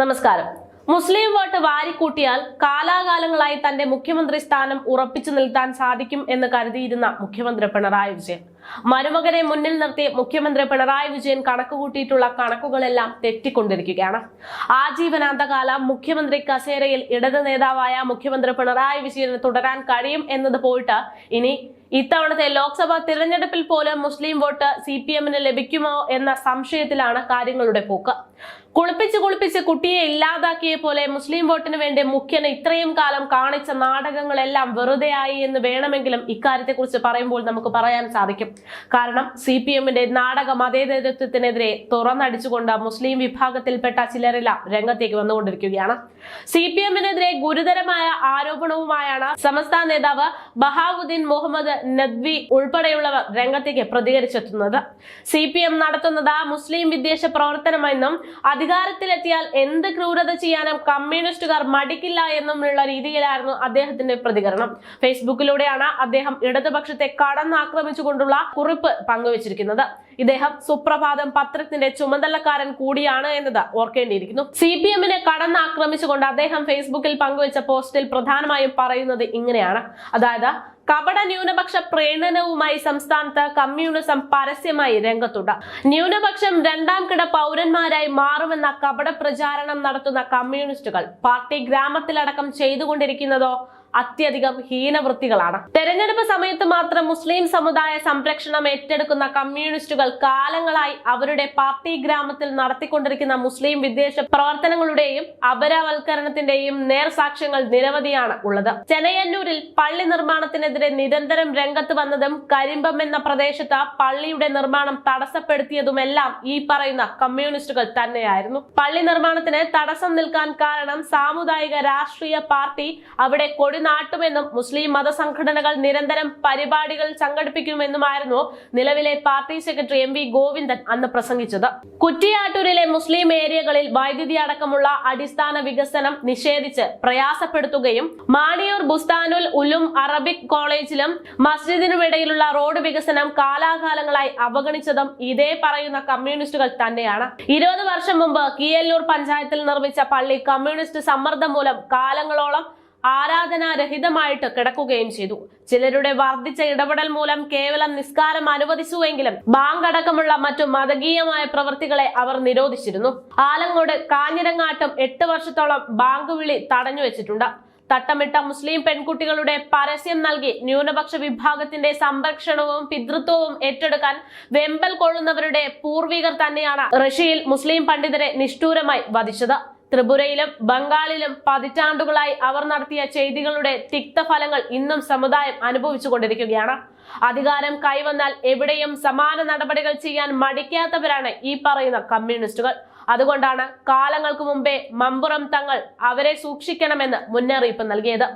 നമസ്കാരം. മുസ്ലിം വോട്ട് വാരിക്കൂട്ടിയാൽ കാലാകാലങ്ങളായി തന്റെ മുഖ്യമന്ത്രി സ്ഥാനം ഉറപ്പിച്ചു നിൽക്കാൻ സാധിക്കും എന്ന് കരുതിയിരുന്ന മുഖ്യമന്ത്രി പിണറായി വിജയൻ. മരുമകനെ മുന്നിൽ നിർത്തി മുഖ്യമന്ത്രി പിണറായി വിജയൻ കണക്കുകൂട്ടിയിട്ടുള്ള കണക്കുകളെല്ലാം തെറ്റിക്കൊണ്ടിരിക്കുകയാണ്. ആജീവനാന്തകാലം മുഖ്യമന്ത്രി കസേരയിൽ ഇടത് നേതാവായ മുഖ്യമന്ത്രി പിണറായി വിജയന് തുടരാൻ കഴിയും എന്നത് പോയിട്ട് ഇനി ഇത്തവണത്തെ ലോക്സഭാ തിരഞ്ഞെടുപ്പിൽ പോലും മുസ്ലിം വോട്ട് സി പി എമ്മിന് ലഭിക്കുമോ എന്ന സംശയത്തിലാണ് കാര്യങ്ങളുടെ പോക്ക്. കുളിപ്പിച്ച് കുളിപ്പിച്ച് കുട്ടിയെ ഇല്ലാതാക്കിയ പോലെ മുസ്ലിം വോട്ടിന് വേണ്ടി മുഖ്യന് ഇത്രയും കാലം കാണിച്ച നാടകങ്ങളെല്ലാം വെറുതെയായി എന്ന് വേണമെങ്കിലും ഇക്കാര്യത്തെക്കുറിച്ച് പറയുമ്പോൾ നമുക്ക് പറയാൻ സാധിക്കും. കാരണം സി പി എമ്മിന്റെ നാടക മതേതരത്വത്തിനെതിരെ തുറന്നടിച്ചുകൊണ്ട് മുസ്ലിം വിഭാഗത്തിൽപ്പെട്ട ചിലരെല്ലാം രംഗത്തേക്ക് വന്നുകൊണ്ടിരിക്കുകയാണ്. സി പി എമ്മിനെതിരെ ഗുരുതരമായ ആരോപണവുമായാണ് സമസ്ത നേതാവ് ബഹാവുദ്ദീൻ മുഹമ്മദ് നദ്വി ഉൾപ്പെടെയുള്ളവർ രംഗത്തേക്ക് പ്രതികരിച്ചെത്തുന്നത്. സി പി എം നടത്തുന്നത് മുസ്ലിം വിദ്വേഷ പ്രവർത്തനമെന്നും അധികാരത്തിലെത്തിയാൽ എന്ത് ക്രൂരത ചെയ്യാനും കമ്മ്യൂണിസ്റ്റുകാർ മടിക്കില്ല എന്നുമുള്ള രീതിയിലായിരുന്നു അദ്ദേഹത്തിന്റെ പ്രതികരണം. ഫേസ്ബുക്കിലൂടെയാണ് അദ്ദേഹം ഇടതുപക്ഷത്തെ കടന്നാക്രമിച്ചുകൊണ്ടുള്ള കുറിപ്പ് പങ്കുവച്ചിരിക്കുന്നത്. ഇദ്ദേഹം സുപ്രഭാതം പത്രത്തിന്റെ ചുമതലക്കാരൻ കൂടിയാണ് എന്നത് ഓർക്കേണ്ടിയിരിക്കുന്നു. സി പി എമ്മിനെ കടന്നാക്രമിച്ചുകൊണ്ട് അദ്ദേഹം ഫേസ്ബുക്കിൽ പങ്കുവച്ച പോസ്റ്റിൽ പ്രധാനമായും പറയുന്നത് ഇങ്ങനെയാണ്. അതായത് കപട ന്യൂനപക്ഷ പ്രേരണവുമായി സംസ്ഥാനത്ത് കമ്മ്യൂണിസം പരസ്യമായി രംഗത്തുണ്ട്. ന്യൂനപക്ഷം രണ്ടാം കിട പൗരന്മാരായി മാറുമെന്ന കപട പ്രചാരണം നടത്തുന്ന കമ്മ്യൂണിസ്റ്റുകൾ പാർട്ടി ഗ്രാമത്തിലടക്കം ചെയ്തുകൊണ്ടിരിക്കുന്നതോ അത്യധികം ഹീനവൃത്തികളാണ്. തെരഞ്ഞെടുപ്പ് സമയത്ത് മാത്രം മുസ്ലിം സമുദായ സംരക്ഷണം ഏറ്റെടുക്കുന്ന കമ്മ്യൂണിസ്റ്റുകൾ കാലങ്ങളായി അവരുടെ പാർട്ടി ഗ്രാമത്തിൽ നടത്തിക്കൊണ്ടിരിക്കുന്ന മുസ്ലിം വിദ്വേഷ പ്രവർത്തനങ്ങളുടെയും അപരവൽക്കരണത്തിന്റെയും നേർസാക്ഷ്യങ്ങൾ നിരവധിയാണ് ഉള്ളത്. ചെനയന്നൂരിൽ പള്ളി നിർമ്മാണത്തിനെതിരെ നിരന്തരം രംഗത്ത് വന്നതും കരിമ്പം എന്ന പ്രദേശത്ത് പള്ളിയുടെ നിർമ്മാണം തടസ്സപ്പെടുത്തിയതുമെല്ലാം ഈ പറയുന്ന കമ്മ്യൂണിസ്റ്റുകൾ തന്നെയായിരുന്നു. പള്ളി നിർമ്മാണത്തിന് തടസ്സം നിൽക്കാൻ കാരണം സാമുദായിക രാഷ്ട്രീയ പാർട്ടി അവിടെ കൊടി നാട്ടുമെന്നും മുസ്ലിം മതസംഘടനകൾ നിരന്തരം പരിപാടികൾ സംഘടിപ്പിക്കുമെന്നുമായിരുന്നു നിലവിലെ party secretary M V Govindan അന്ന് പ്രസംഗിച്ചത്. കുറ്റിയാട്ടൂരിലെ മുസ്ലിം ഏരിയകളിൽ വൈദ്യുതി അടക്കമുള്ള അടിസ്ഥാന വികസനം നിഷേധിച്ച് പ്രയാസപ്പെടുത്തുകയും മാണിയൂർ ബുസ്താനുൽ ഉലും അറബിക് കോളേജിലും മസ്ജിദിനുമിടയിലുള്ള റോഡ് വികസനം കാലാകാലങ്ങളായി അവഗണിച്ചതും ഇതേ പറയുന്ന കമ്മ്യൂണിസ്റ്റുകൾ തന്നെയാണ്. ഇരുപത് വർഷം മുമ്പ് കിയല്ലൂർ പഞ്ചായത്തിൽ നിർമ്മിച്ച പള്ളി കമ്മ്യൂണിസ്റ്റ് സമ്മർദ്ദം മൂലം കാലങ്ങളോളം ആരാധനാരഹിതമായിട്ട് കിടക്കുകയും ചെയ്തു. ചിലരുടെ വർദ്ധിച്ച ഇടപെടൽ മൂലം കേവലം നിസ്കാരം അനുവദിച്ചുവെങ്കിലും ബാങ്ക് അടക്കമുള്ള മറ്റു മതകീയമായ പ്രവൃത്തികളെ അവർ നിരോധിച്ചിരുന്നു. ആലങ്ങോട് കാഞ്ഞിരങ്ങാട്ടം എട്ട് വർഷത്തോളം ബാങ്ക് വിളി തടഞ്ഞു വെച്ചിട്ടുണ്ട്. തട്ടമിട്ട മുസ്ലിം പെൺകുട്ടികളുടെ പരസ്യം നൽകി ന്യൂനപക്ഷ വിഭാഗത്തിന്റെ സംരക്ഷണവും പിതൃത്വവും ഏറ്റെടുക്കാൻ വെമ്പൽ കൊള്ളുന്നവരുടെ പൂർവികർ തന്നെയാണ് റഷ്യയിൽ മുസ്ലിം പണ്ഡിതരെ നിഷ്ഠൂരമായി വധിച്ചത്. ത്രിപുരയിലും ബംഗാളിലും പതിറ്റാണ്ടുകളായി അവർ നടത്തിയ ചെയ്തികളുടെ തിക്തഫലങ്ങൾ ഇന്നും സമുദായം അനുഭവിച്ചുകൊണ്ടിരിക്കുകയാണ് അധികാരം കൈവന്നാൽ എവിടെയും സമാന നടപടികൾ ചെയ്യാൻ മടിക്കാത്തവരാണ് ഈ പറയുന്ന കമ്മ്യൂണിസ്റ്റുകൾ. അതുകൊണ്ടാണ് കാലങ്ങൾക്ക് മുമ്പേ മമ്പുറം തങ്ങൾ അവരെ സൂക്ഷിക്കണമെന്ന് മുന്നറിയിപ്പ് നൽകിയത്.